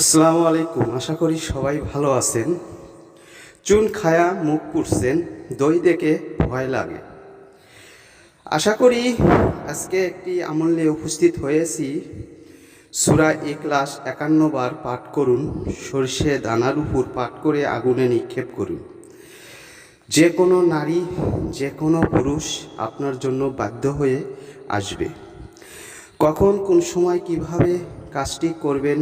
আসসালামু আলাইকুম। আশা করি সবাই ভালো আছেন। চুন খায়া মুখ পুড়ছেন, দই দেখে ভয় লাগে। আশা করি আজকে একটি আমল নিয়ে উপস্থিত হয়েছি। সুরা এক্লাস একান্ন বার পাঠ করুন, সর্ষে দানার উপর পাঠ করে আগুনে নিক্ষেপ করুন। যে কোনো নারী যে কোনো পুরুষ আপনার জন্য বাধ্য হয়ে আসবে। কখন, কোন সময়, কীভাবে কাজটি করবেন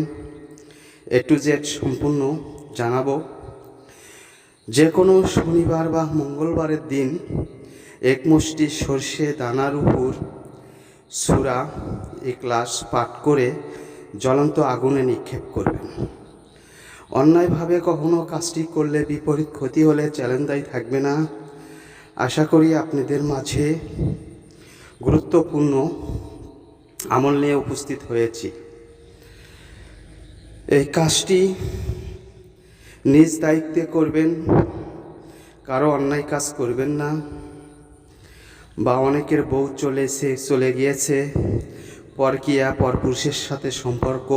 এ টু জেড সম্পূর্ণ জানাব। যে কোনো শনিবার বা মঙ্গলবারের দিন এক মুষ্টি সর্ষে দানার উপর সুরা ক্লাস পাঠ করে জ্বলন্ত আগুনে নিক্ষেপ করবেন। অন্যায়ভাবে কখনো কাজটি করলে বিপরীত ক্ষতি হলে চ্যালেঞ্জাই থাকবে না। আশা করি আপনাদের মাঝে গুরুত্বপূর্ণ আমল নিয়ে উপস্থিত হয়েছি। এই কাজটি নিজ দায়িত্বে করবেন, কারও অন্যায় কাজ করবেন না, বা অনেকের বউ চলে এসে, চলে গিয়েছে, পরকিয়া, পরপুরুষের সাথে সম্পর্ক,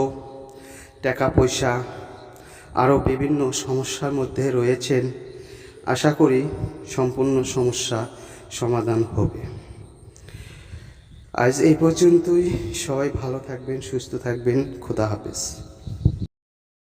টাকা পয়সা, আরও বিভিন্ন সমস্যার মধ্যে রয়েছেন, আশা করি সম্পূর্ণ সমস্যা সমাধান হবে। আজ এই পর্যন্তই। সবাই ভালো থাকবেন, সুস্থ থাকবেন। খোদা হাফেজ।